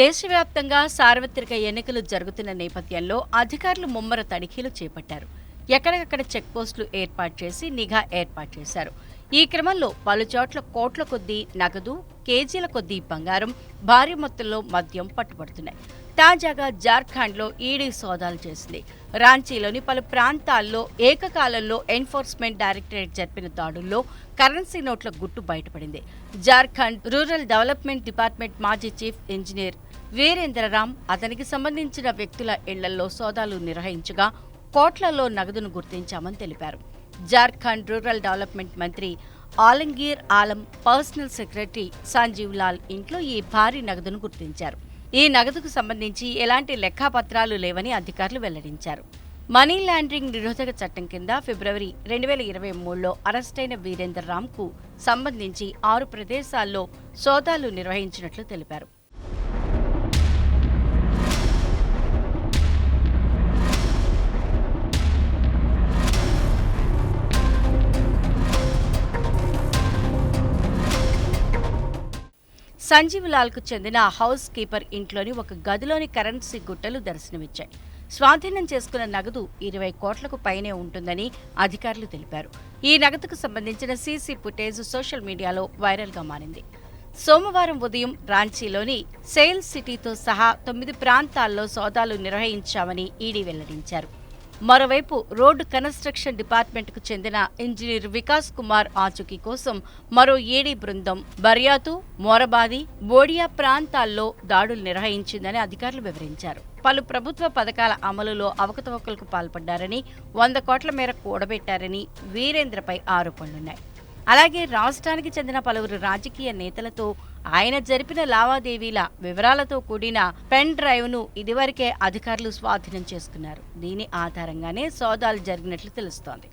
దేశవ్యాప్తంగా సార్వత్రిక ఎన్నికలు జరుగుతున్న నేపథ్యంలో అధికారులు ముమ్మర తనిఖీలు చేపట్టారు. ఎక్కడికక్కడ చెక్ పోస్టులు ఏర్పాటు చేసి నిఘా ఏర్పాటు చేశారు. ఈ క్రమంలో పలుచోట్ల కోట్ల కొద్దీ నగదు కేజీల కొద్దీ బంగారం భారీ మొత్తంలో మద్యం పట్టుబడుతున్నాయి. తాజాగా జార్ఖండ్లో ఈడీ సోదాలు చేసింది. రాంచీలోని పలు ప్రాంతాల్లో ఏకకాలంలో ఎన్ఫోర్స్మెంట్ డైరెక్టరేట్ జరిపిన దాడుల్లో కరెన్సీ నోట్ల గుట్టు బయటపడింది. జార్ఖండ్ రూరల్ డెవలప్మెంట్ డిపార్ట్మెంట్ మాజీ చీఫ్ ఇంజనీర్ వీరేంద్రరామ్ అతనికి సంబంధించిన వ్యక్తుల ఇళ్ళలో సోదాలు నిర్వహించగా కోట్లలో నగదును గుర్తించామని తెలిపారు. జార్ఖండ్ రూరల్ డెవలప్మెంట్ మంత్రి ఆలంగీర్ ఆలం పర్సనల్ సెక్రటరీ సంజీవ్ లాల్ ఇంట్లో ఈ భారీ నగదును గుర్తించారు. ఈ నగదుకు సంబంధించి ఎలాంటి లెక్కాపత్రాలు లేవని అధికారులు వెల్లడించారు. మనీ లాండరింగ్ నిరోధక చట్టం కింద ఫిబ్రవరి రెండు వేల ఇరవై మూడులో అరెస్టైన వీరేందర్ రామ్కు సంబంధించి ఆరు ప్రదేశాల్లో సోదాలు నిర్వహించినట్లు తెలిపారు. సంజీవ్ లాల్కు చెందిన హౌస్ కీపర్ ఇంట్లోని ఒక గదిలోని కరెన్సీ గుట్టలు దర్శనమిచ్చాయి. స్వాధీనం చేసుకున్న నగదు ఇరవై కోట్లకు పైనే ఉంటుందని అధికారులు తెలిపారు. ఈ నగదుకు సంబంధించిన సీసీ ఫుటేజ్ సోషల్ మీడియాలో వైరల్గా మారింది. సోమవారం ఉదయం రాంచీలోని సెయిల్ సిటీతో సహా తొమ్మిది ప్రాంతాల్లో సోదాలు నిర్వహించామని ఈడీ వెల్లడించారు. మరోవైపు రోడ్డు కన్స్ట్రక్షన్ డిపార్ట్మెంట్కు చెందిన ఇంజనీర్ వికాస్ కుమార్ ఆచూకీ కోసం మరో ఏడీ బృందం బర్యాతు మోరబాది బోడియా ప్రాంతాల్లో దాడులు నిర్వహించిందని అధికారులు వివరించారు. పలు ప్రభుత్వ పథకాల అమలులో అవకతవకలకు పాల్పడ్డారని వంద కోట్ల మేర కూడబెట్టారని వీరేంద్రపై ఆరోపణలున్నాయి. అలాగే రాష్ట్రానికి చెందిన పలువురు రాజకీయ నేతలతో ఆయన జరిపిన లావాదేవీల వివరాలతో కూడిన పెన్ డ్రైవ్ను ఇదివరకే అధికారులు స్వాధీనం చేసుకున్నారు. దీని ఆధారంగానే సోదాలు జరిగినట్లు తెలుస్తోంది.